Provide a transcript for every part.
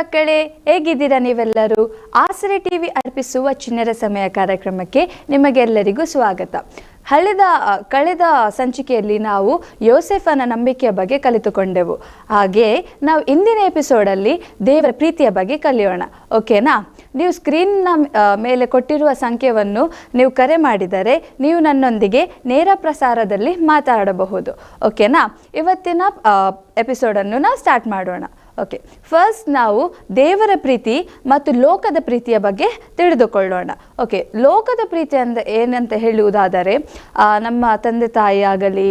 ಮಕ್ಕಳೇ, ಹೇಗಿದ್ದೀರಾ ನೀವೆಲ್ಲರೂ? ಆಸರೆ ಟಿವಿ ಅರ್ಪಿಸುವ ಚಿನ್ನರ ಸಮಯ ಕಾರ್ಯಕ್ರಮಕ್ಕೆ ನಿಮಗೆಲ್ಲರಿಗೂ ಸ್ವಾಗತ. ಹಳೆದ ಕಳೆದ ಸಂಚಿಕೆಯಲ್ಲಿ ನಾವು ಯೋಸೆಫನ ನಂಬಿಕೆಯ ಬಗ್ಗೆ ಕಲಿತುಕೊಂಡೆವು. ಹಾಗೆ ನಾವು ಇಂದಿನ ಎಪಿಸೋಡಲ್ಲಿ ದೇವರ ಪ್ರೀತಿಯ ಬಗ್ಗೆ ಕಲಿಯೋಣ. ಓಕೆನಾ? ನೀವು ಸ್ಕ್ರೀನ್ನ ಮೇಲೆ ಕೊಟ್ಟಿರುವ ಸಂಖ್ಯೆಯನ್ನು ನೀವು ಕರೆ ಮಾಡಿದರೆ ನೀವು ನನ್ನೊಂದಿಗೆ ನೇರ ಪ್ರಸಾರದಲ್ಲಿ ಮಾತಾಡಬಹುದು. ಓಕೆನಾ? ಇವತ್ತಿನ ಎಪಿಸೋಡನ್ನು ನಾವು ಸ್ಟಾರ್ಟ್ ಮಾಡೋಣ. ಓಕೆ ಫಸ್ಟ್ ನಾವು ದೇವರ ಪ್ರೀತಿ ಮತ್ತು ಲೋಕದ ಪ್ರೀತಿಯ ಬಗ್ಗೆ ತಿಳಿದುಕೊಳ್ಳೋಣ. ಓಕೆ ಲೋಕದ ಪ್ರೀತಿ ಅಂದ ಏನಂತ ಹೇಳುವುದಾದರೆ ನಮ್ಮ ತಂದೆ ತಾಯಿ ಆಗಲಿ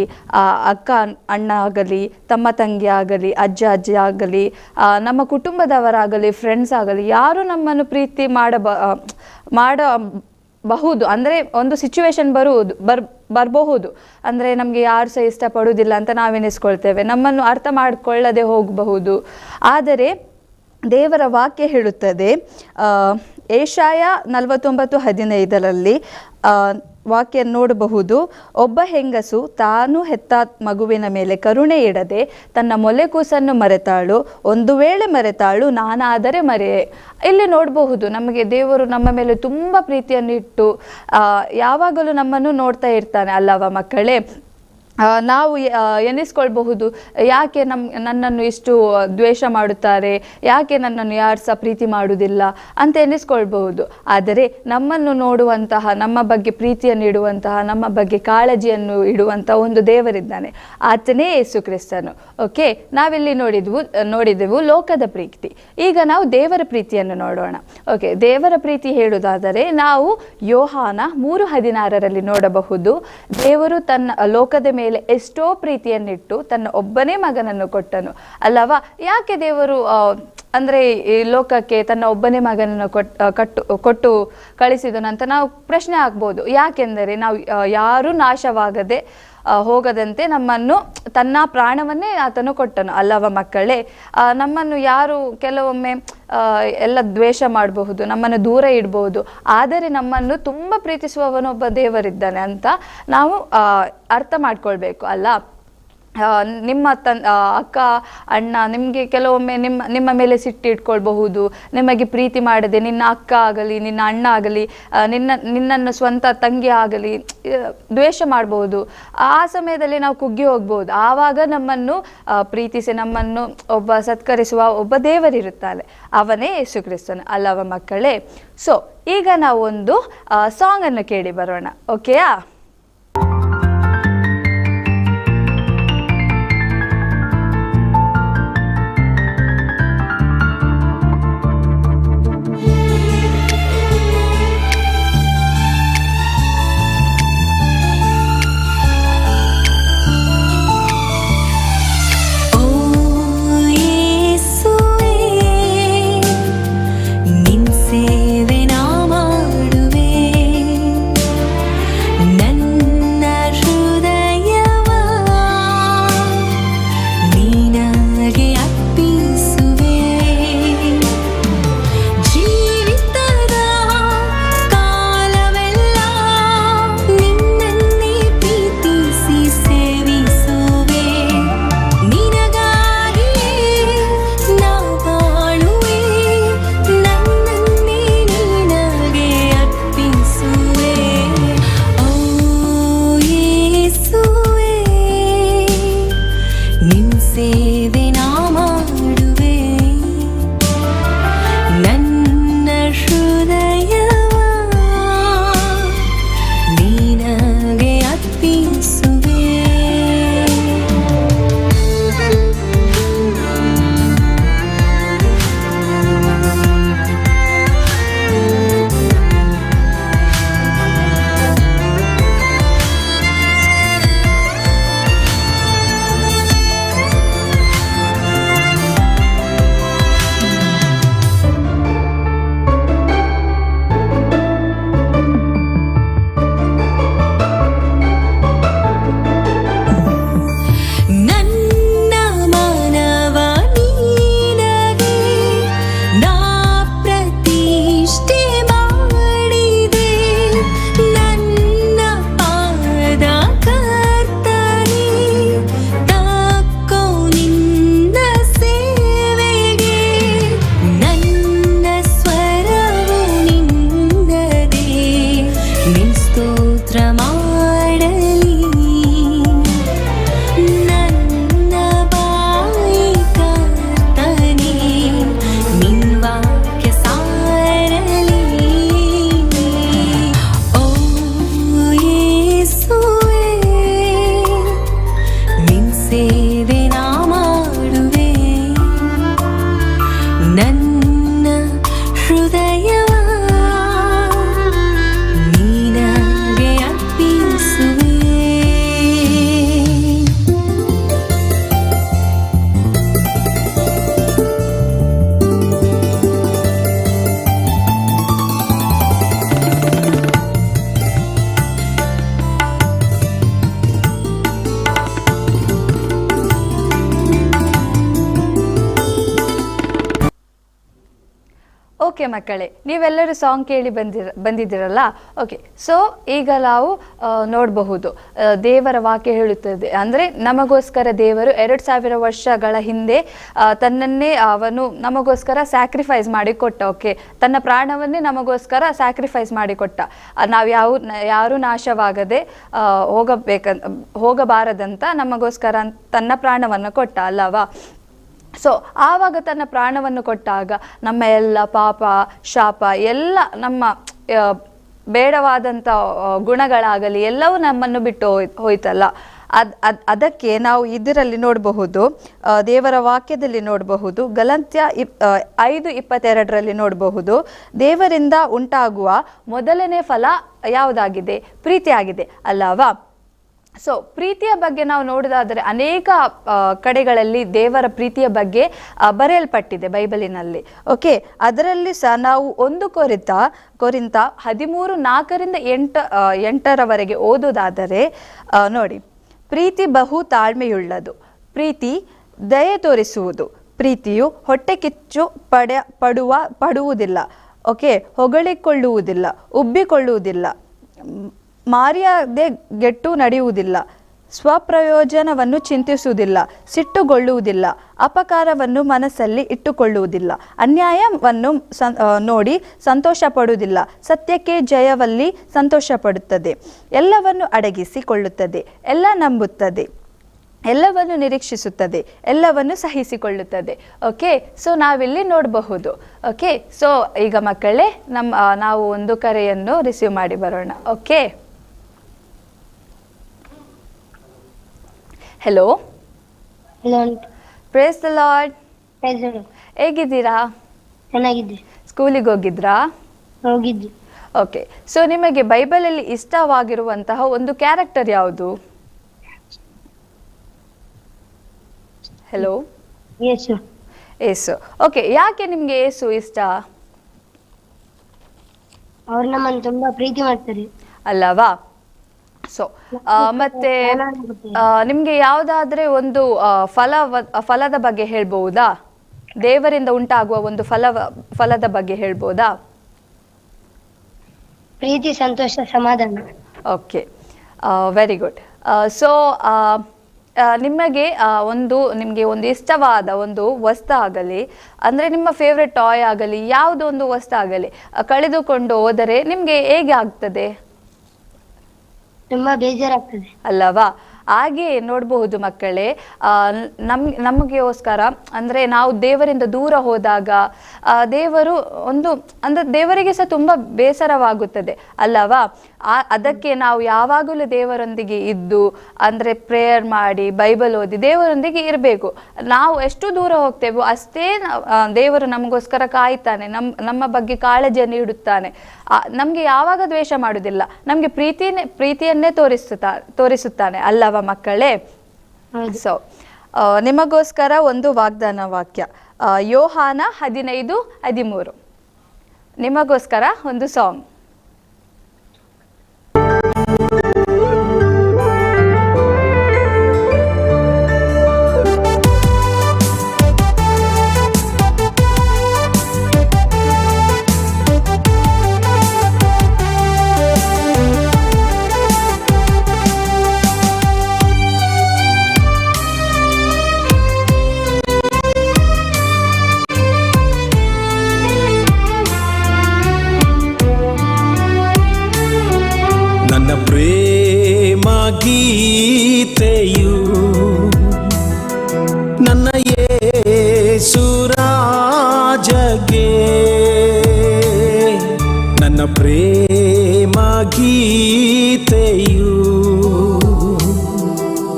ಅಕ್ಕ, ಅಣ್ಣ ಆಗಲಿ, ತಮ್ಮ ತಂಗಿ ಆಗಲಿ, ಅಜ್ಜ, ಅಜ್ಜಿ ಆಗಲಿ ನಮ್ಮ ಕುಟುಂಬದವರಾಗಲಿ ಫ್ರೆಂಡ್ಸ್ ಆಗಲಿ, ಯಾರು ನಮ್ಮನ್ನು ಪ್ರೀತಿ ಮಾಡಬ ಮಾಡಬಹುದು. ಮಾಡ ಬಹುದು ಅಂದರೆ ಒಂದು ಸಿಚುವೇಶನ್ ಬರುವುದು, ಬರ್ ಬರಬಹುದು. ಅಂದರೆ ನಮಗೆ ಯಾರು ಸಹ ಇಷ್ಟಪಡುವುದಿಲ್ಲ ಅಂತ ನಾವೆನಿಸ್ಕೊಳ್ತೇವೆ. ನಮ್ಮನ್ನು ಅರ್ಥ ಮಾಡಿಕೊಳ್ಳದೆ ಹೋಗಬಹುದು. ಆದರೆ ದೇವರ ವಾಕ್ಯ ಹೇಳುತ್ತದೆ ಏಷಾಯ ನಲವತ್ತೊಂಬತ್ತು ಹದಿನೈದರಲ್ಲಿ ವಾಕ್ಯ ನೋಡಬಹುದು, ಒಬ್ಬ ಹೆಂಗಸು ತಾನು ಹೆತ್ತ ಮಗುವಿನ ಮೇಲೆ ಕರುಣೆ ಇಡದೆ ತನ್ನ ಮೊಲೆ ಕೂಸನ್ನು ಮರೆತಾಳು, ಒಂದು ವೇಳೆ ಮರೆತಾಳು, ನಾನಾದರೆ ಮರೆ. ಇಲ್ಲಿ ನೋಡಬಹುದು, ನಮಗೆ ದೇವರು ನಮ್ಮ ಮೇಲೆ ತುಂಬ ಪ್ರೀತಿಯನ್ನು ಇಟ್ಟು ಯಾವಾಗಲೂ ನಮ್ಮನ್ನು ನೋಡ್ತಾ ಇರ್ತಾನೆ. ಅಲ್ಲವ ಮಕ್ಕಳೇ ನಾವು ಎನಿಸ್ಕೊಳ್ಬಹುದು. ಯಾಕೆ ನಮ್, ನನ್ನನ್ನು ಇಷ್ಟು ದ್ವೇಷ ಮಾಡುತ್ತಾರೆ? ಯಾಕೆ ನನ್ನನ್ನು ಯಾರು ಸಹ ಪ್ರೀತಿ ಮಾಡುವುದಿಲ್ಲ ಅಂತ ಎನಿಸ್ಕೊಳ್ಬಹುದು. ಆದರೆ ನಮ್ಮನ್ನು ನೋಡುವಂತಹ, ನಮ್ಮ ಬಗ್ಗೆ ಪ್ರೀತಿಯನ್ನು ಇಡುವಂತಹ, ನಮ್ಮ ಬಗ್ಗೆ ಕಾಳಜಿಯನ್ನು ಇಡುವಂತಹ ಒಂದು ದೇವರಿದ್ದಾನೆ. ಆತನೇ ಯೇಸು ಕ್ರಿಸ್ತನು ಓಕೆ? ನಾವಿಲ್ಲಿ ನೋಡಿದ್ವು, ನೋಡಿದೆವು ಲೋಕದ ಪ್ರೀತಿ. ಈಗ ನಾವು ದೇವರ ಪ್ರೀತಿಯನ್ನು ನೋಡೋಣ. ಓಕೆ? ದೇವರ ಪ್ರೀತಿ ಹೇಳುವುದಾದರೆ ನಾವು ಯೋಹಾನ ಮೂರು ಹದಿನಾರರಲ್ಲಿ ನೋಡಬಹುದು. ದೇವರು ತನ್ನ ಲೋಕದ ಮೇಲೆ ಎಷ್ಟೋ ಪ್ರೀತಿಯನ್ನಿಟ್ಟು ತನ್ನ ಒಬ್ಬನೇ ಮಗನನ್ನು ಕೊಟ್ಟನು. ಅಲ್ಲವಾ? ಯಾಕೆ ದೇವರು ಅಂದರೆ ಈ ಲೋಕಕ್ಕೆ ತನ್ನ ಒಬ್ಬನೇ ಮಗನನ್ನು ಕೊಟ್ಟು ಕಟ್ಟು, ಕೊಟ್ಟು ಕಳಿಸಿದನು ಅಂತ ನಾವು ಪ್ರಶ್ನೆ ಆಗ್ಬೋದು. ಯಾಕೆಂದರೆ ನಾವು ಯಾರೂ ನಾಶವಾಗದೆ ಹೋಗದಂತೆ ನಮ್ಮನ್ನು ತನ್ನ ಪ್ರಾಣವನ್ನೇ ಆತನು ಕೊಟ್ಟನು. ಅಲ್ಲವ ಮಕ್ಕಳೇ ನಮ್ಮನ್ನು ಯಾರು ಕೆಲವೊಮ್ಮೆ ಎಲ್ಲ ದ್ವೇಷ ಮಾಡಬಹುದು, ನಮ್ಮನ್ನು ದೂರ ಇಡಬಹುದು, ಆದರೆ ನಮ್ಮನ್ನು ತುಂಬ ಪ್ರೀತಿಸುವವನೊಬ್ಬ ದೇವರಿದ್ದಾನೆ ಅಂತ ನಾವು ಅರ್ಥ ಮಾಡ್ಕೊಳ್ಬೇಕು, ಅಲ್ಲ? ನಿಮ್ಮ ತನ್ ಅಕ್ಕ, ಅಣ್ಣ, ನಿಮಗೆ ಕೆಲವೊಮ್ಮೆ ನಿಮ್ಮ ನಿಮ್ಮ ಮೇಲೆ ಸಿಟ್ಟಿಟ್ಕೊಳ್ಬಹುದು ನಿಮಗೆ ಪ್ರೀತಿ ಮಾಡದೆ ನಿನ್ನ ಅಕ್ಕ ಆಗಲಿ, ನಿನ್ನ ಅಣ್ಣ ಆಗಲಿ ನಿನ್ನ, ನಿನ್ನನ್ನು ಸ್ವಂತ ತಂಗಿ ಆಗಲಿ ದ್ವೇಷ ಮಾಡಬಹುದು. ಆ ಸಮಯದಲ್ಲಿ ನಾವು ಕುಗ್ಗಿ ಹೋಗ್ಬೋದು ಆವಾಗ ನಮ್ಮನ್ನು ಪ್ರೀತಿಸಿ ನಮ್ಮನ್ನು ಒಬ್ಬ ಸತ್ಕರಿಸುವ ಒಬ್ಬ ದೇವರಿರುತ್ತಾನೆ ಅವನೇ ಯೇಸು ಕ್ರಿಸ್ತನು ಅಲ್ಲವ ಮಕ್ಕಳೇ? ಸೊ ಈಗ ನಾವು ಒಂದು ಸಾಂಗನ್ನು ಕೇಳಿ ಬರೋಣ. ಓಕೆಯಾ ಓಕೆ ಮಕ್ಕಳೇ, ನೀವೆಲ್ಲರೂ ಸಾಂಗ್ ಕೇಳಿ ಬಂದಿರ, ಬಂದಿದ್ದೀರಲ್ಲ? ಓಕೆ ಸೊ ಈಗ ನಾವು ನೋಡಬಹುದು. ದೇವರ ವಾಕ್ಯ ಹೇಳುತ್ತದೆ ಅಂದರೆ ನಮಗೋಸ್ಕರ ದೇವರು ಎರಡು ಸಾವಿರ ವರ್ಷಗಳ ಹಿಂದೆ ತನ್ನನ್ನೇ ಅವನು ನಮಗೋಸ್ಕರ ಸ್ಯಾಕ್ರಿಫೈಸ್ ಮಾಡಿ ಕೊಟ್ಟ ಓಕೆ ತನ್ನ ಪ್ರಾಣವನ್ನೇ ನಮಗೋಸ್ಕರ ಸ್ಯಾಕ್ರಿಫೈಸ್ ಮಾಡಿಕೊಟ್ಟ ನಾವು ಯಾವ ಯಾರು ನಾಶವಾಗದೆ ಹೋಗಬೇಕ ಹೋಗಬಾರದಂತ ನಮಗೋಸ್ಕರ ತನ್ನ ಪ್ರಾಣವನ್ನು ಕೊಟ್ಟ, ಅಲ್ಲವಾ? ಸೊ ಆವಾಗ ತನ್ನ ಪ್ರಾಣವನ್ನು ಕೊಟ್ಟಾಗ ನಮ್ಮ ಎಲ್ಲ ಪಾಪ, ಶಾಪ, ಎಲ್ಲ ನಮ್ಮ ಬೇಡವಾದಂಥ ಗುಣಗಳಾಗಲಿ ಎಲ್ಲವೂ ನಮ್ಮನ್ನು ಬಿಟ್ಟು ಹೋಯ್, ಹೋಯ್ತಲ್ಲ. ಅದ್ ಅದ್, ಅದಕ್ಕೆ ನಾವು ಇದರಲ್ಲಿ ನೋಡಬಹುದು ದೇವರ ವಾಕ್ಯದಲ್ಲಿ ನೋಡಬಹುದು, ಗಲಂತ್ಯ ಇಪ್ ಐದು ಇಪ್ಪತ್ತೆರಡರಲ್ಲಿ ನೋಡಬಹುದು, ದೇವರಿಂದ ಉಂಟಾಗುವ ಮೊದಲನೇ ಫಲ ಯಾವುದಾಗಿದೆ? ಪ್ರೀತಿಯಾಗಿದೆ. ಅಲ್ಲವಾ? ಸೊ ಪ್ರೀತಿಯ ಬಗ್ಗೆ ನಾವು ನೋಡೋದಾದರೆ ಅನೇಕ ಕಡೆಗಳಲ್ಲಿ ದೇವರ ಪ್ರೀತಿಯ ಬಗ್ಗೆ ಬರೆಯಲ್ಪಟ್ಟಿದೆ ಬೈಬಲಿನಲ್ಲಿ. ಓಕೆ ಅದರಲ್ಲಿ ಸಹ ನಾವು ಒಂದು ಕೊರಿತ, ಕೊರಿಂತ ಹದಿಮೂರು ನಾಲ್ಕರಿಂದ ಎಂಟ ಎಂಟರವರೆಗೆ ಓದೋದಾದರೆ ನೋಡಿ. ಪ್ರೀತಿ ಬಹು ತಾಳ್ಮೆಯುಳ್ಳದು. ಪ್ರೀತಿ ದಯೆ ತೋರಿಸುವುದು. ಪ್ರೀತಿಯು ಹೊಟ್ಟೆ ಕಿಚ್ಚು ಪಡ, ಪಡುವ, ಪಡುವುದಿಲ್ಲ. ಓಕೆ ಹೊಗಳಿಕೊಳ್ಳುವುದಿಲ್ಲ. ಉಬ್ಬಿಕೊಳ್ಳುವುದಿಲ್ಲ. ಮಾರಿಯದೆ ಗೆಟ್ಟು ನಡೆಯುವುದಿಲ್ಲ. ಸ್ವಪ್ರಯೋಜನವನ್ನು ಚಿಂತಿಸುವುದಿಲ್ಲ, ಸಿಟ್ಟುಗೊಳ್ಳುವುದಿಲ್ಲ, ಅಪಕಾರವನ್ನು ಮನಸ್ಸಲ್ಲಿ ಇಟ್ಟುಕೊಳ್ಳುವುದಿಲ್ಲ, ಅನ್ಯಾಯವನ್ನು ಸಂ ನೋಡಿ ಸಂತೋಷ ಪಡುವುದಿಲ್ಲ ಸತ್ಯಕ್ಕೆ ಜಯವಲ್ಲಿ ಸಂತೋಷ ಪಡುತ್ತದೆ ಎಲ್ಲವನ್ನು ಅಡಗಿಸಿಕೊಳ್ಳುತ್ತದೆ, ಎಲ್ಲ ನಂಬುತ್ತದೆ, ಎಲ್ಲವನ್ನು ನಿರೀಕ್ಷಿಸುತ್ತದೆ, ಎಲ್ಲವನ್ನು ಸಹಿಸಿಕೊಳ್ಳುತ್ತದೆ. ಓಕೆ, ಸೊ ನಾವಿಲ್ಲಿ ನೋಡಬಹುದು. ಓಕೆ, ಸೊ ಈಗ ಮಕ್ಕಳೇ, ನಮ್ಮ ನಾವು ಒಂದು ಕರೆಯನ್ನು ರಿಸೀವ್ ಮಾಡಿ ಬರೋಣ. Okay. Hello hello praise the Lord ಹೇಗಿದ್ದೀರಾ? ಚೆನ್ನಾಗಿದ್ದೆ. ಸ್ಕೂಲಿಗೆ ಹೋಗಿದ್ರಾ? ಹೋಗಿದ್ದೆ. ಓಕೆ ಸೊ ನಿಮಗೆ ಬೈಬಲಲ್ಲಿ ಇಷ್ಟವಾಗಿರುವಂತಹ ಒಂದು ಕ್ಯಾರೆಕ್ಟರ್ ಯಾವುದು? ಹೆಲೋ ಯೇಸು ಯೇಸು ಓಕೆ ಯಾಕೆ ನಿಮಗೆ ಯೇಸು ಇಷ್ಟ? ಅವ್ರು ನಮ್ಮನ್ನು ತುಂಬಾ ಪ್ರೀತಿ ಮಾಡ್ತಾರೆ. ಅಲ್ಲವಾ? ಸೊ ಮತ್ತೆ ನಿಮ್ಗೆ ಯಾವ್ದಾದ್ರೆ ಒಂದು ಫಲ ಫಲದ ಬಗ್ಗೆ ಹೇಳ್ಬಹುದಾ ದೇವರಿಂದ ಉಂಟಾಗುವ ಒಂದು ಫಲ ಫಲದ ಬಗ್ಗೆ ಹೇಳ್ಬೋದಾ? ಪ್ರೀತಿ ಸಂತೋಷ ಸಮಾಧಾನ. ಓಕೆ ವೆರಿ ಗುಡ್ ಸೊ ನಿಮಗೆ ಒಂದು ನಿಮಗೆ ಒಂದು ಇಷ್ಟವಾದ ಒಂದು ವಸ್ತು ಆಗಲಿ ಅಂದರೆ ನಿಮ್ಮ ಫೇವ್ರೆಟ್ ಟಾಯ್ ಆಗಲಿ ಯಾವುದೋ ಒಂದು ವಸ್ತು ಆಗಲಿ ಕಳೆದುಕೊಂಡು ಹೋದರೆ ನಿಮಗೆ ಹೇಗೆ ಆಗ್ತದೆ? ತುಂಬಾ ಬೇಜಾರಾಗ್ತದೆ. ಅಲ್ಲವಾ? ಹಾಗೆ ನೋಡಬಹುದು ಮಕ್ಕಳೇ ನಮ್ ನಮಗೋಸ್ಕರ ಅಂದ್ರೆ ನಾವು ದೇವರಿಂದ ದೂರ ಹೋದಾಗ ದೇವರು ಒಂದು, ಅಂದ್ರೆ ದೇವರಿಗೆ ಸಹ ತುಂಬ ಬೇಸರವಾಗುತ್ತದೆ. ಅಲ್ಲವಾ? ಅದಕ್ಕೆ ನಾವು ಯಾವಾಗಲೂ ದೇವರೊಂದಿಗೆ ಇದ್ದು ಅಂದರೆ ಪ್ರೇಯರ್ ಮಾಡಿ ಬೈಬಲ್ ಓದಿ ದೇವರೊಂದಿಗೆ ಇರಬೇಕು. ನಾವು ಎಷ್ಟು ದೂರ ಹೋಗ್ತೇವೋ ಅಷ್ಟೇ ದೇವರು ನಮಗೋಸ್ಕರ ಕಾಯ್ತಾನೆ ನಮ್ಮ ನಮ್ಮ ಬಗ್ಗೆ ಕಾಳಜಿಯನ್ನು ಇಡುತ್ತಾನೆ ನಮಗೆ ಯಾವಾಗ ದ್ವೇಷ ಮಾಡುವುದಿಲ್ಲ. ನಮಗೆ ಪ್ರೀತಿನೇ ಪ್ರೀತಿಯನ್ನೇ ತೋರಿಸುತ್ತಾ ತೋರಿಸುತ್ತಾನೆ ಅಲ್ಲವ ಮಕ್ಕಳೇ? ಸೊ ನಿಮಗೋಸ್ಕರ ಒಂದು ವಾಗ್ದಾನ ವಾಕ್ಯ. ಯೋಹಾನ ಹದಿನೈದು ಹದಿಮೂರು. ನಿಮಗೋಸ್ಕರ ಒಂದು ಸಾಂಗ್ ಗೀತೆಯು ನನ್ನ ಯೇಸುರಾಜಗೆ. ನನ್ನ ಪ್ರೇಮ ಗೀತೆಯು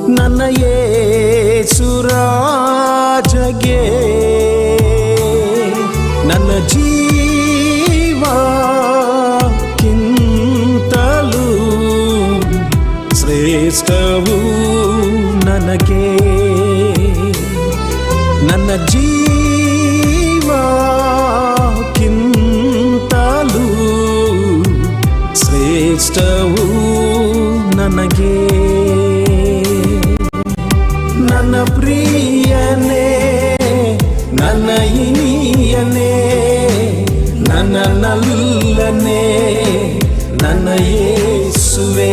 ನನ್ನ ಯೇಸುರಾಜಗೆ ನಾನಲ್ಲನೇ ನನ್ನ ಯೇಸುವೇ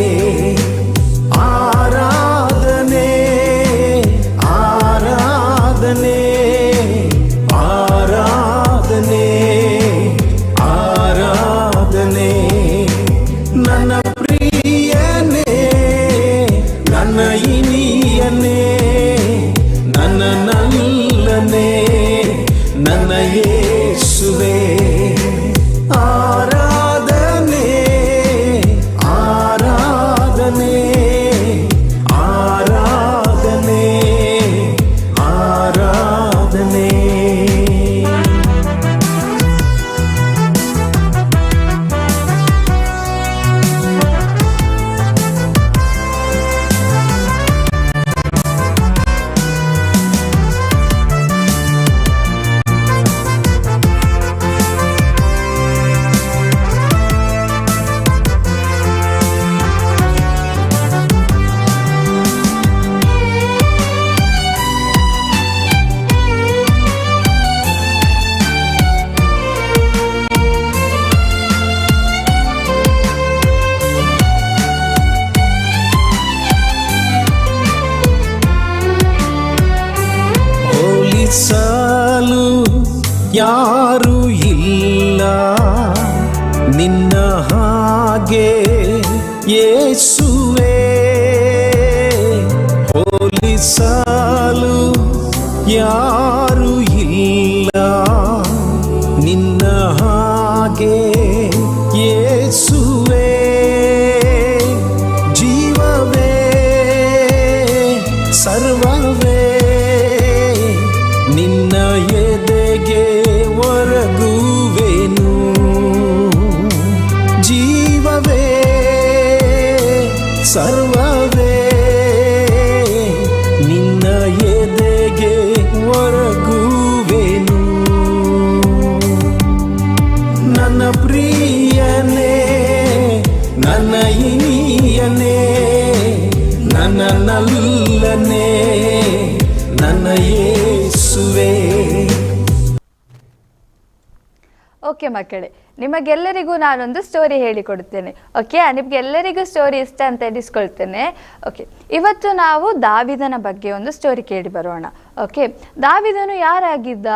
ಓಕೆ ಮಕ್ಕಳೇ ನಿಮಗೆಲ್ಲರಿಗೂ ನಾನೊಂದು ಸ್ಟೋರಿ ಹೇಳಿಕೊಡುತ್ತೇನೆ. ಓಕೆ ನಿಮಗೆಲ್ಲರಿಗೂ ಸ್ಟೋರಿ ಇಷ್ಟ ಅಂತ ಎನಿಸ್ಕೊಳ್ತೇನೆ. ಓಕೆ ಇವತ್ತು ನಾವು ದಾವಿದನ ಬಗ್ಗೆ ಒಂದು ಸ್ಟೋರಿ ಕೇಳಿ ಬರೋಣ. ಓಕೆ ದಾವಿದನು ಯಾರಾಗಿದ್ದ?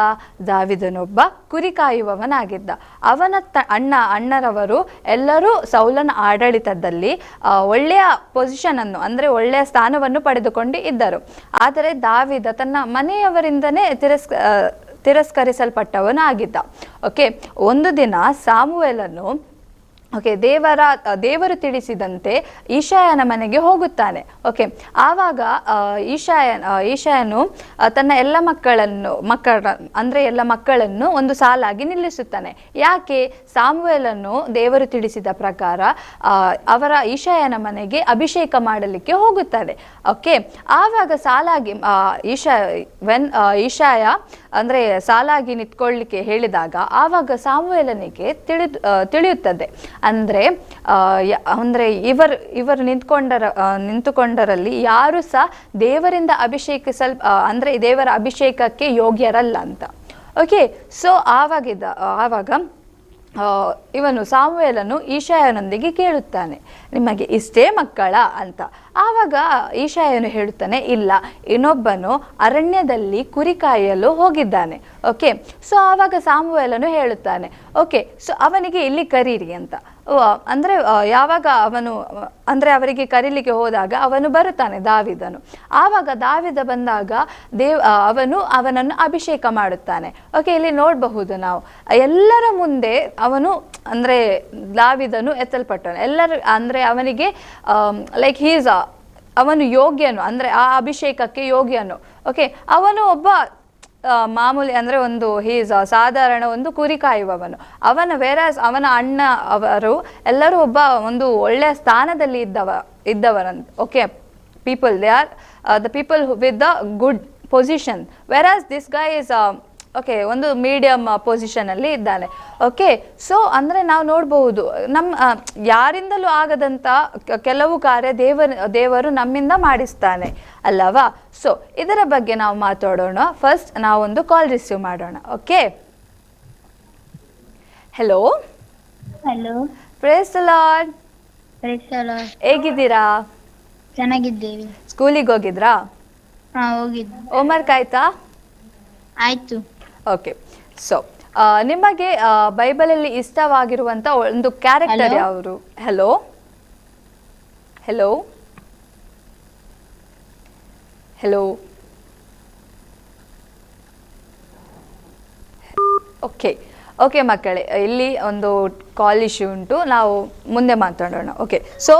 ದಾವಿದನೊಬ್ಬ ಕುರಿ ಕಾಯುವವನಾಗಿದ್ದ. ಅವನ ತ ಅಣ್ಣ ಅಣ್ಣರವರು ಎಲ್ಲರೂ ಸೌಲನ ಆಡಳಿತದಲ್ಲಿ ಒಳ್ಳೆಯ ಪೊಸಿಷನನ್ನು ಅಂದರೆ ಒಳ್ಳೆಯ ಸ್ಥಾನವನ್ನು ಪಡೆದುಕೊಂಡು ಇದ್ದರು. ಆದರೆ ದಾವಿದ ತನ್ನ ಮನೆಯವರಿಂದನೇ ತಿರಸ್ಕ ಆ, ತಿರಸ್ಕರಿಸಲ್ಪಟ್ಟವನಾಗಿದ್ದ. ಓಕೆ ಒಂದು ದಿನ ಸಾಮುವೆಲನ್ನು ಓಕೆ ದೇವರ ದೇವರು ತಿಳಿಸಿದಂತೆ ಈಶಾಯನ ಮನೆಗೆ ಹೋಗುತ್ತಾನೆ. ಓಕೆ ಆವಾಗ ಈಶಾಯ ಈಶಾಯನ್ ತನ್ನ ಎಲ್ಲ ಮಕ್ಕಳನ್ನು, ಮಕ್ಕಳ, ಅಂದರೆ ಎಲ್ಲ ಮಕ್ಕಳನ್ನು ಒಂದು ಸಾಲಾಗಿ ನಿಲ್ಲಿಸುತ್ತಾನೆ. ಯಾಕೆ? ಸಾಮುವೇಲನ್ನು ದೇವರು ತಿಳಿಸಿದ ಪ್ರಕಾರ ಅವರ ಈಶಾಯನ ಮನೆಗೆ ಅಭಿಷೇಕ ಮಾಡಲಿಕ್ಕೆ ಹೋಗುತ್ತಾನೆ. ಓಕೆ ಆವಾಗ ಸಾಲಾಗಿ ಈಶಾ ವೆನ್ ಈಶಾಯ, ಅಂದರೆ ಸಾಲಾಗಿ ನಿಂತ್ಕೊಳ್ಳಿಕ್ಕೆ ಹೇಳಿದಾಗ, ಆವಾಗ ಸಾಮುವೇಲನಿಗೆ ತಿಳಿದು ತಿಳಿಯುತ್ತದೆ. ಅಂದರೆ ಅಂದರೆ ಇವರು ಇವರು ನಿಂತ್ಕೊಂಡರ ನಿಂತುಕೊಂಡರಲ್ಲಿ ಯಾರು ಸಹ ದೇವರಿಂದ ಅಭಿಷೇಕ ಸ್ವಲ್ಪ ಅಂದರೆ ದೇವರ ಅಭಿಷೇಕಕ್ಕೆ ಯೋಗ್ಯರಲ್ಲ ಅಂತ. ಓಕೆ ಸೊ ಆವಾಗಿದ್ದ, ಆವಾಗ ಇವನು ಸಾಮುವೇಲನು ಈಶಾಯನೊಂದಿಗೆ ಕೇಳುತ್ತಾನೆ. ನಿಮಗೆ ಇಷ್ಟೇ ಮಕ್ಕಳ ಅಂತ. ಆವಾಗ ಈಶಾ ಏನು ಹೇಳುತ್ತಾನೆ, ಇಲ್ಲ, ಇನ್ನೊಬ್ಬನು ಅರಣ್ಯದಲ್ಲಿ ಕುರಿ ಕಾಯಲು ಹೋಗಿದ್ದಾನೆ. ಓಕೆ ಸೊ ಆವಾಗ ಸಾಮುವೇಲನು ಹೇಳುತ್ತಾನೆ ಓಕೆ ಸೊ ಅವನಿಗೆ ಇಲ್ಲಿ ಕರೀರಿ ಅಂತ. ಅಂದ್ರೆ ಯಾವಾಗ ಅವನು, ಅಂದ್ರೆ ಅವರಿಗೆ ಕರೀಲಿಕ್ಕೆ ಹೋದಾಗ ಅವನು ಬರುತ್ತಾನೆ ದಾವಿದನು. ಆವಾಗ ದಾವಿದ ಬಂದಾಗ ದೇವ್ ಅವನು ಅವನನ್ನು ಅಭಿಷೇಕ ಮಾಡುತ್ತಾನೆ. ಓಕೆ ಇಲ್ಲಿ ನೋಡಬಹುದು ನಾವು, ಎಲ್ಲರ ಮುಂದೆ ಅವನು, ಅಂದ್ರೆ ದಾವಿದನು ಎತ್ತಲ್ಪಟ್ಟನು ಎಲ್ಲರ, ಅಂದ್ರೆ ಅವನಿಗೆ ಲೈಕ್ ಹೀಸ್ ಅವನು ಯೋಗ್ಯನು, ಅಂದ್ರೆ ಆ ಅಭಿಷೇಕಕ್ಕೆ ಯೋಗ್ಯನು. ಓಕೆ ಅವನು ಒಬ್ಬ ಮಾಮೂಲಿ ಅಂದರೆ ಒಂದು ಹೀಸ್ ಸಾಧಾರಣ ಒಂದು ಕುರಿ ಕಾಯುವವನು. ಅವನ ವೇರಾಸ್ ಅವನ ಅಣ್ಣ ಅವರು ಎಲ್ಲರೂ ಒಬ್ಬ ಒಂದು ಒಳ್ಳೆಯ ಸ್ಥಾನದಲ್ಲಿ ಇದ್ದವ ಇದ್ದವರಂತ okay people they are the people with the good position whereas this guy is okay ಒಂದು ಮೀಡಿಯಂ ಪೊಸಿಷನ್ ಅಲ್ಲಿ ಇದ್ದಾನೆ. ಓಕೆ ಸೊ ಅಂದ್ರೆ ನಾವು ನೋಡಬಹುದು ನಮ್ಮ ಯಾರಿಂದಲೂ ಆಗದಂತ ಕೆಲವು ಕಾರ್ಯ ದೇವರ ದೇವರು ನಮ್ಮಿಂದ ಮಾಡಿಸ್ತಾನೆ ಅಲ್ಲವಾ? ಸೊ ಇದರ ಬಗ್ಗೆ ನಾವು ಮಾತಾಡೋಣ. ಫಸ್ಟ್ ನಾವೊಂದು ಕಾಲ್ ರಿಸೀವ್ ಮಾಡೋಣ. Okay hello hello praise lord ಹೇಗಿದ್ದೀರಾ? ಚೆನ್ನಾಗಿದ್ದೀವಿ. ಸ್ಕೂಲಿಗೆ ಹೋಗಿದ್ರಾ? ಹೋಗಿದ್ದೆ ಹೋಮ್ವರ್ಕ್ ಆಯ್ತಾ? ಆಯ್ತು. ಓಕೆ ಸೊ ನಿಮಗೆ ಬೈಬಲ್ ಬೈಬಲಲ್ಲಿ ಇಷ್ಟವಾಗಿರುವಂತ ಒಂದು ಕ್ಯಾರೆಕ್ಟರ್? ಯಾವರು hello hello hello okay okay ಮಕ್ಕಳೇ ಇಲ್ಲಿ ಒಂದು ಕಾಲ್ ಇಶ್ಯೂ ಉಂಟು. ನಾವು ಮುಂದೆ ಮಾತಾಡೋಣ. ಓಕೆ ಸೊ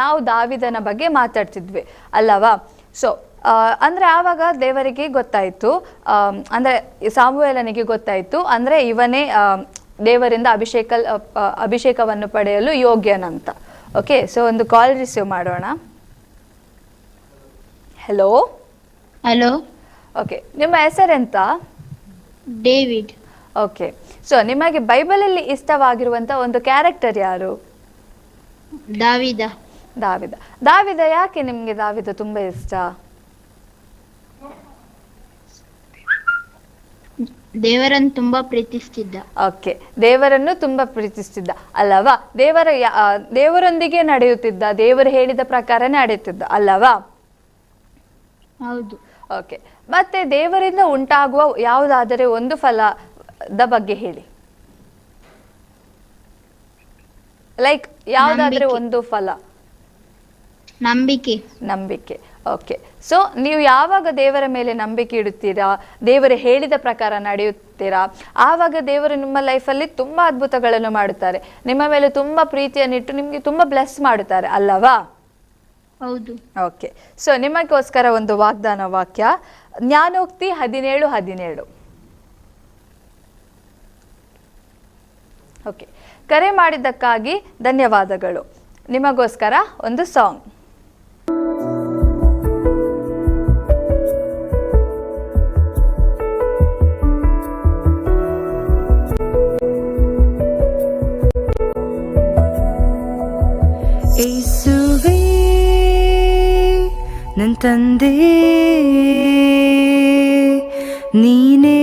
ನಾವು ದಾವಿದನ ಬಗ್ಗೆ ಮಾತಾಡ್ತಿದ್ವಿ. ಅಲ್ಲವಾ? ಸೊ ಅಂದರೆ ಆವಾಗ ದೇವರಿಗೆ ಗೊತ್ತಾಯಿತು. ಅಂದರೆ ಸಾಮುವೇಲನಿಗೆ ಗೊತ್ತಾಯಿತು. ಅಂದರೆ ಇವನೇ ದೇವರಿಂದ ಅಭಿಷೇಕ ಅಭಿಷೇಕವನ್ನು ಪಡೆಯಲು ಯೋಗ್ಯನಂತ. ಓಕೆ ಸೊ ಒಂದು ಕಾಲ್ ರಿಸೀವ್ ಮಾಡೋಣ. ಹಲೋ ಹಲೋ ಓಕೆ ನಿಮ್ಮ ಹೆಸರೆಂತ? ಡೇವಿಡ್ ಓಕೆ ಸೊ ನಿಮಗೆ ಬೈಬಲಲ್ಲಿ ಇಷ್ಟವಾಗಿರುವಂತ ಒಂದು ಕ್ಯಾರೆಕ್ಟರ್ ಯಾರು? ದಾವಿದ. ದಾವಿದ. ದಾವಿದ ಯಾಕೆ ನಿಮಗೆ ದಾವಿದ ತುಂಬಾ ಇಷ್ಟ? ದೇವರನ್ನು ತುಂಬಾ ಪ್ರೀತಿಸ್ತಿದ್ದ. ಓಕೆ. ದೇವರನ್ನು ತುಂಬಾ ಪ್ರೀತಿಸ್ತಿದ್ದ. ಅಲ್ಲವಾ? ದೇವರ ದೇವರೊಂದಿಗೆ ನಡೆಯುತ್ತಿದ್ದ ದೇವರು ಹೇಳಿದ ಪ್ರಕಾರ ನಡೆಯುತ್ತಿದ್ದ ಅಲ್ಲವಾ? ಹೌದು. ಓಕೆ. ಮತ್ತೆ ದೇವರಿಂದ ಉಂಟಾಗುವ ಯಾವುದಾದರೆ ಒಂದು ಫಲದ ಬಗ್ಗೆ ಹೇಳಿ. ಲೈಕ್ ಯಾವುದಾದ್ರೆ ಒಂದು ಫಲ? ನಂಬಿಕೆ. ನಂಬಿಕೆ. ಓಕೆ ಸೊ ನೀವು ಯಾವಾಗ ದೇವರ ಮೇಲೆ ನಂಬಿಕೆ ಇಡುತ್ತೀರಾ? ದೇವರು ಹೇಳಿದ ಪ್ರಕಾರ ನಡೆಯುತ್ತೀರಾ? ಆವಾಗ ದೇವರು ನಿಮ್ಮ ಲೈಫಲ್ಲಿ ತುಂಬ ಅದ್ಭುತಗಳನ್ನು ಮಾಡುತ್ತಾರೆ. ನಿಮ್ಮ ಮೇಲೆ ತುಂಬ ಪ್ರೀತಿಯನ್ನಿಟ್ಟು ನಿಮಗೆ ತುಂಬ ಬ್ಲೆಸ್ ಮಾಡುತ್ತಾರೆ ಅಲ್ಲವಾ? ಹೌದು. ಓಕೆ ಸೊ ನಿಮಗೋಸ್ಕರ ಒಂದು ವಾಗ್ದಾನ ವಾಕ್ಯ ಜ್ಞಾನೋಕ್ತಿ ಹದಿನೇಳು ಹದಿನೇಳು. ಓಕೆ ಕರೆ ಮಾಡಿದ್ದಕ್ಕಾಗಿ ಧನ್ಯವಾದಗಳು. ನಿಮಗೋಸ್ಕರ ಒಂದು ಸಾಂಗ್ ನನ್ನ ತಂದೆ ನೀನೇ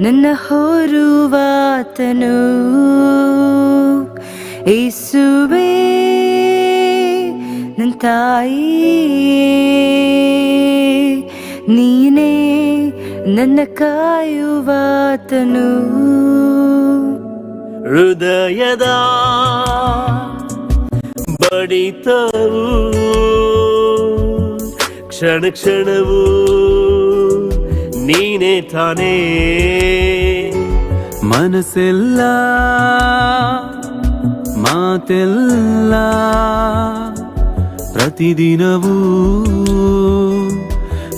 ನನ್ನ ಹೊರುವಾತನು ಏಸುವೆ ನನ್ನ ತಾಯಿ ನೀನೇ ನನ್ನ ಕಾಯುವಾತನು ಹೃದಯದ ಬಡಿತವು ಕ್ಷಣ ಕ್ಷಣವೂ ನೀನೇ ತಾನೇ. ಮನಸ್ಸೆಲ್ಲ ಮಾತೆಲ್ಲ ಪ್ರತಿದಿನವೂ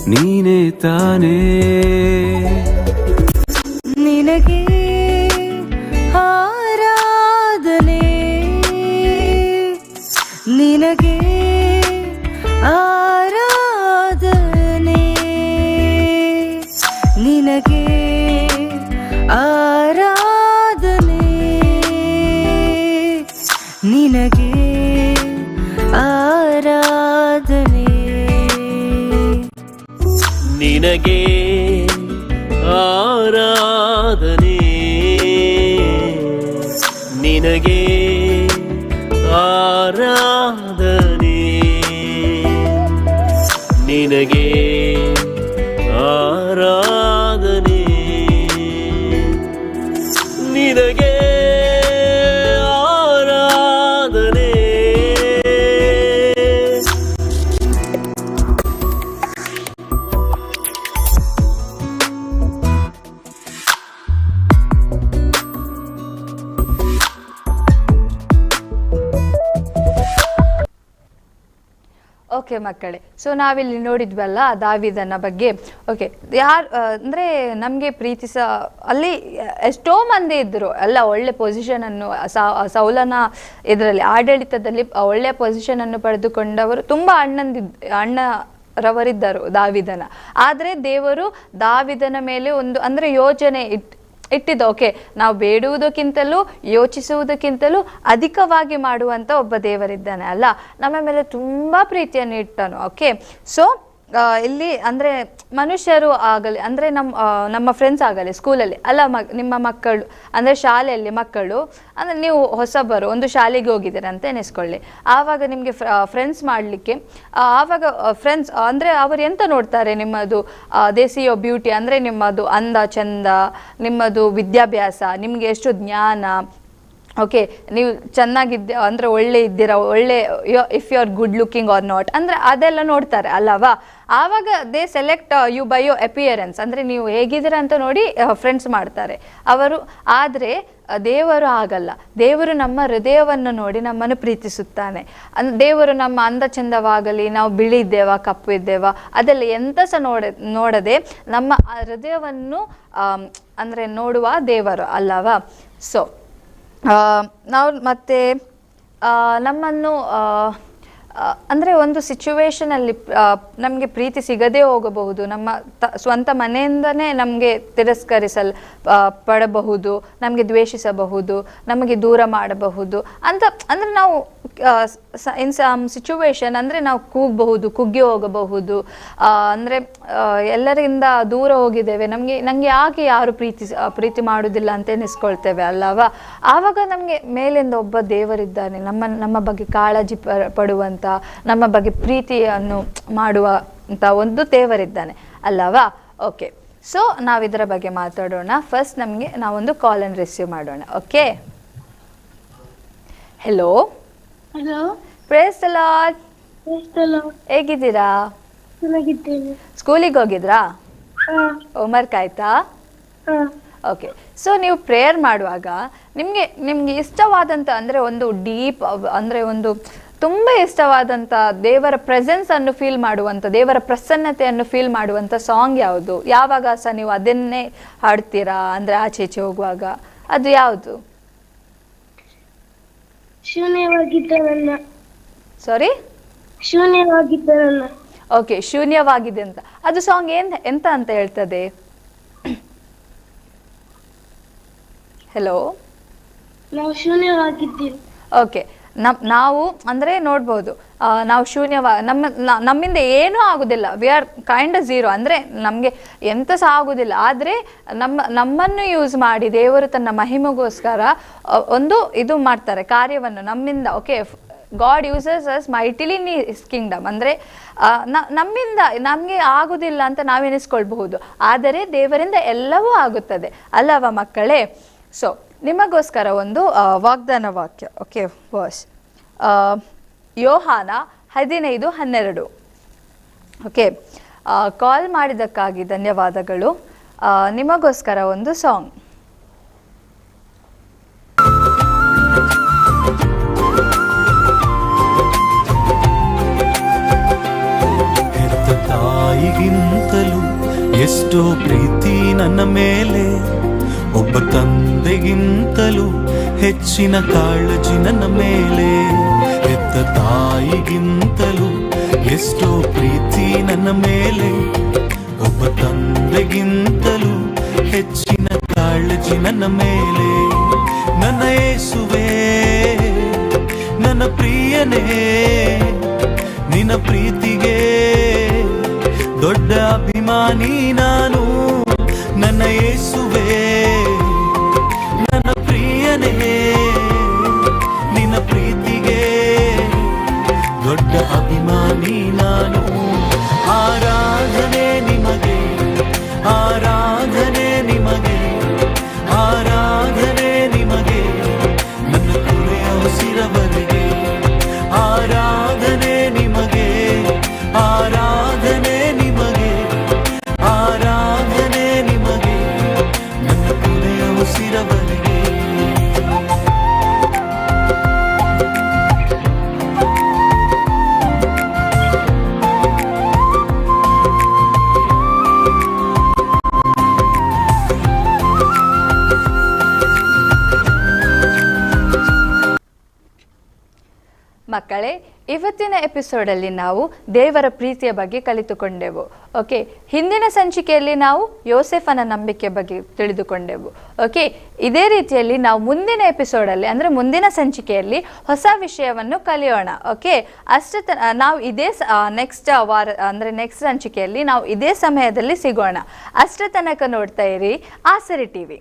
ನೀನೇ ತಾನೇ. ಆರಾಧನೆ. ನಿನಗೆ ಮಕ್ಕಳೇ. ಸೊ ನಾವಿಲ್ಲಿ ನೋಡಿದ್ವಲ್ಲ ದಾವಿದನ ಬಗ್ಗೆ. ಓಕೆ ಯಾರು ಅಂದರೆ ನಮಗೆ ಪ್ರೀತಿಸ, ಅಲ್ಲಿ ಎಷ್ಟೋ ಮಂದಿ ಇದ್ದರು ಎಲ್ಲ ಒಳ್ಳೆ ಪೊಸಿಷನನ್ನು ಸೌಲನ ಇದರಲ್ಲಿ, ಆಡಳಿತದಲ್ಲಿ ಒಳ್ಳೆಯ ಪೊಸಿಷನನ್ನು ಪಡೆದುಕೊಂಡವರು ತುಂಬ ಅಣ್ಣಂದಿದ್ ಅಣ್ಣ ರವರಿದ್ದರು ದಾವಿದನ. ಆದರೆ ದೇವರು ದಾವಿದನ ಮೇಲೆ ಒಂದು, ಅಂದರೆ ಯೋಜನೆ ಇಟ್ ಇಟ್ಟಿದ್ದ. ಓಕೆ ನಾವು ಬೇಡುವುದಕ್ಕಿಂತಲೂ, ಯೋಚಿಸುವುದಕ್ಕಿಂತಲೂ ಅಧಿಕವಾಗಿ ಮಾಡುವಂಥ ಒಬ್ಬ ದೇವರಿದ್ದಾನೆ ಅಲ್ಲ? ನಮ್ಮ ಮೇಲೆ ತುಂಬ ಪ್ರೀತಿಯನ್ನು ಇಟ್ಟನು ಓಕೆ ಸೊ ಇಲ್ಲಿ ಅಂದ್ರೆ ಮನುಷ್ಯರು ಆಗಲಿ, ಅಂದರೆ ನಮ್ಮ ನಮ್ಮ ಫ್ರೆಂಡ್ಸ್ ಆಗಲಿ ಸ್ಕೂಲಲ್ಲಿ ಅಲ್ಲ ನಿಮ್ಮ ಮಕ್ಕಳು, ಅಂದ್ರೆ ಶಾಲೆಯಲ್ಲಿ ಮಕ್ಕಳು, ಅಂದರೆ ನೀವು ಹೊಸಬರು, ಒಂದು ಶಾಲೆಗೆ ಹೋಗಿದ್ದೀರ ಅಂತ ಎನಿಸ್ಕೊಳ್ಳಿ ಆವಾಗ ನಿಮಗೆ ಫ್ರೆಂಡ್ಸ್ ಮಾಡ್ಲಿಕ್ಕೆ ಆವಾಗ ಫ್ರೆಂಡ್ಸ್ ಅಂದ್ರೆ ಅವರು ಎಂತ ನೋಡ್ತಾರೆ ನಿಮ್ಮದು ದೇಸಿಯೋ ಬ್ಯೂಟಿ ಅಂದ್ರೆ ನಿಮ್ಮದು ಅಂದ, ಚಂದ, ನಿಮ್ಮದು ವಿದ್ಯಾಭ್ಯಾಸ, ನಿಮಗೆ ಎಷ್ಟು ಜ್ಞಾನ ಓಕೆ ನೀವು ಚೆನ್ನಾಗಿದ್ದ, ಅಂದರೆ ಒಳ್ಳೆ ಇದ್ದೀರಾ, ಒಳ್ಳೆ if you are good looking or not ಅಂದರೆ ಅದೆಲ್ಲ ನೋಡ್ತಾರೆ, ಅಲ್ಲವಾ? ಆವಾಗ they select you by your appearance ಅಂದರೆ ನೀವು ಹೇಗಿದ್ದೀರಾ ಅಂತ ನೋಡಿ ಫ್ರೆಂಡ್ಸ್ ಮಾಡ್ತಾರೆ. ಅವರು, ಆದರೆ ದೇವರು ಆಗಲ್ಲ ದೇವರು ನಮ್ಮ ಹೃದಯವನ್ನು ನೋಡಿ ನಮ್ಮನ್ನು ಪ್ರೀತಿಸುತ್ತಾನೆ. ಅನ್, ದೇವರು ನಮ್ಮ ಅಂದ ಚಂದವಾಗಲಿ ನಾವು ಬಿಳಿ ಇದ್ದೇವಾ ಕಪ್ಪು ಇದ್ದೇವಾ ಅದೆಲ್ಲ ಎಂತ ಸಹ ನೋಡ, ನೋಡದೆ ನಮ್ಮ ಹೃದಯವನ್ನು ಅಂದರೆ ನೋಡುವ ದೇವರು, ಅಲ್ಲವಾ? ಸೊ ನಾವು ಮತ್ತೆ ಅಹ್ ನಮ್ಮನ್ನು ಅಂದರೆ ಒಂದು ಸಿಚುವೇಶನಲ್ಲಿ ನಮಗೆ ಪ್ರೀತಿ ಸಿಗದೇ ಹೋಗಬಹುದು. ನಮ್ಮ ತ, ಸ್ವಂತ ಮನೆಯಿಂದನೇ ನಮಗೆ ತಿರಸ್ಕರಿಸಲ್ ಪಡಬಹುದು, ನಮಗೆ ದ್ವೇಷಿಸಬಹುದು, ನಮಗೆ ದೂರ ಮಾಡಬಹುದು. ಅಂತ, ಅಂದರೆ ನಾವು ಇನ್ ಸಮ್ ಸಿಚುವೇಶನ್ ಅಂದರೆ ನಾವು ಕೂಗಬಹುದು, ಕುಗ್ಗಿ ಹೋಗಬಹುದು. ಅಂದರೆ ಎಲ್ಲರಿಂದ ದೂರ ಹೋಗಿದ್ದೇವೆ. ನಮಗೆ ನನಗೆ ಯಾಕೆ ಯಾರು ಪ್ರೀತಿ ಪ್ರೀತಿ ಮಾಡುವುದಿಲ್ಲ ಅಂತ ಎನಿಸ್ಕೊಳ್ತೇವೆ ಅಲ್ಲವಾ? ಆವಾಗ ನಮಗೆ ಮೇಲಿಂದ ಒಬ್ಬ ದೇವರಿದ್ದಾನೆ. ನಮ್ಮ ನಮ್ಮ ಬಗ್ಗೆ ಕಾಳಜಿ ಪಡುವಂಥ ನಮ್ಮ ಬಗ್ಗೆ ಪ್ರೀತಿಯನ್ನು ಮಾಡುವ ಅಂತ ಒಂದು ದೇವರಿದ್ದಾನೆ ಅಲ್ಲವಾ? ಓಕೆ ಸೊ ನಾವು ಇದರ ಬಗ್ಗೆ ಮಾತಾಡೋಣ. ಫಸ್ಟ್ ನಮಗೆ ನಾವೊಂದು ಕಾಲ್ ಅನ್ನು ರಿಸೀವ್ ಮಾಡೋಣ. ಓಕೆ ಹೆಲೋ ಹಲೋ ಪ್ರೇಸ್ ಹೇಗಿದ್ದೀರಾ? ಸ್ಕೂಲಿಗೆ ಹೋಗಿದ್ರಾ? ಹೋಮ್ವರ್ಕ್ ಆಯ್ತಾ? ಓಕೆ ಸೊ ನೀವು ಪ್ರೇಯರ್ ಮಾಡುವಾಗ ನಿಮಗೆ ನಿಮಗೆ ಇಷ್ಟವಾದಂಥ ಅಂದರೆ ಒಂದು ಡೀಪ್ ಅಂದರೆ ಒಂದು ತುಂಬ ಇಷ್ಟವಾದಂತ ದೇವರ ಪ್ರೆಸೆನ್ಸ್ ಅನ್ನು ಫೀಲ್ ಮಾಡುವಂತ ದೇವರ ಪ್ರಸನ್ನತೆಯನ್ನು ಫೀಲ್ ಮಾಡುವಂತ ಸಾಂಗ್ ಯಾವುದು? ಯಾವಾಗ ಸಹ ನೀವು ಅದನ್ನೇ ಹಾಡ್ತೀರಾ? ಅಂದ್ರೆ ಆಚೆ ಈಚೆ ಹೋಗುವಾಗ ಅದು ಯಾವುದು? ಶೂನ್ಯವಾಗಿದ್ದ ನನ್ನ ಸಾರಿ ಶೂನ್ಯವಾಗಿದ್ದ ನನ್ನ ಓಕೆ ಶೂನ್ಯವಾಗಿದೆ ಅಂತ. ಅದು ಸಾಂಗ್ ಏನ್ ಎಂತ ಅಂತ ಹೇಳ್ತದೆ? ಹಲೋ ನಾವು ಶೂನ್ಯವಾಗಿದ್ದೀವಿ. ಓಕೆ ನಮ್ ನಾವು ಅಂದರೆ ನೋಡ್ಬೋದು ನಾವು ಶೂನ್ಯವ ನಮ್ಮ ನಮ್ಮಿಂದ ಏನೂ ಆಗುದಿಲ್ಲ. ವಿ ಆರ್ ಕೈಂಡ್ ಝೀರೋ ಅಂದರೆ ನಮಗೆ ಎಂತ ಸಹ ಆಗುದಿಲ್ಲ. ಆದರೆ ನಮ್ಮ ನಮ್ಮನ್ನು ಯೂಸ್ ಮಾಡಿ ದೇವರು ತನ್ನ ಮಹಿಮೆಗೋಸ್ಕರ ಒಂದು ಇದು ಮಾಡ್ತಾರೆ, ಕಾರ್ಯವನ್ನು ನಮ್ಮಿಂದ. Okay God uses us mightily in his kingdom ಅಂದರೆ ನಮ್ಮಿಂದ ನಮಗೆ ಆಗುದಿಲ್ಲ ಅಂತ ನಾವೆನಿಸ್ಕೊಳ್ಬಹುದು ಆದರೆ ದೇವರಿಂದ ಎಲ್ಲವೂ ಆಗುತ್ತದೆ. ಅಲ್ಲವ ಮಕ್ಕಳೇ? ಸೊ ನಿಮಗೋಸ್ಕರ ಒಂದು ವಾಗ್ದಾನ ವಾಕ್ಯ ಓಕೆ ಬಾಸ್ ಯೋಹಾನ ಹದಿನೈದು, ಹನ್ನೆರಡು. ಓಕೆ ಕಾಲ್ ಮಾಡಿದ್ದಕ್ಕಾಗಿ ಧನ್ಯವಾದಗಳು. ನಿಮಗೋಸ್ಕರ ಒಂದು ಸಾಂಗ್ ಹೆಚ್ಚಿನ ಕಾಳಜಿ ನನ್ನ ಮೇಲೆ. ಹೆತ್ತ ತಾಯಿಗಿಂತಲೂ ಎಷ್ಟೋ ಪ್ರೀತಿ ನನ್ನ ಮೇಲೆ. ಒಬ್ಬ ತಂದೆಗಿಂತಲೂ ಹೆಚ್ಚಿನ ಕಾಳಜಿ ನನ್ನ ಮೇಲೆ. ನನ್ನ ಏಸುವೆ, ನನ್ನ ಪ್ರಿಯನೇ, ನಿನ್ನ ಪ್ರೀತಿಗೆ ದೊಡ್ಡ ಅಭಿಮಾನಿ ನಾನು. ಎಪಿಸೋಡಲ್ಲಿ ನಾವು ದೇವರ ಪ್ರೀತಿಯ ಬಗ್ಗೆ ಕಲಿತುಕೊಂಡೆವು. ಓಕೆ ಹಿಂದಿನ ಸಂಚಿಕೆಯಲ್ಲಿ ನಾವು ಯೋಸೆಫನ ನಂಬಿಕೆ ಬಗ್ಗೆ ತಿಳಿದುಕೊಂಡೆವು. ಓಕೆ ಇದೇ ರೀತಿಯಲ್ಲಿ ನಾವು ಮುಂದಿನ ಎಪಿಸೋಡಲ್ಲಿ, ಅಂದರೆ ಮುಂದಿನ ಸಂಚಿಕೆಯಲ್ಲಿ ಹೊಸ ವಿಷಯವನ್ನು ಕಲಿಯೋಣ. ಓಕೆ ಅಷ್ಟು ನಾವು ಇದೇ ನೆಕ್ಸ್ಟ್ ವಾರ, ಅಂದರೆ ನೆಕ್ಸ್ಟ್ ಸಂಚಿಕೆಯಲ್ಲಿ ನಾವು ಇದೇ ಸಮಯದಲ್ಲಿ ಸಿಗೋಣ. ಅಷ್ಟರ ತನಕ ನೋಡ್ತಾ ಇರಿ, ಆಸರಿ ಟಿವಿ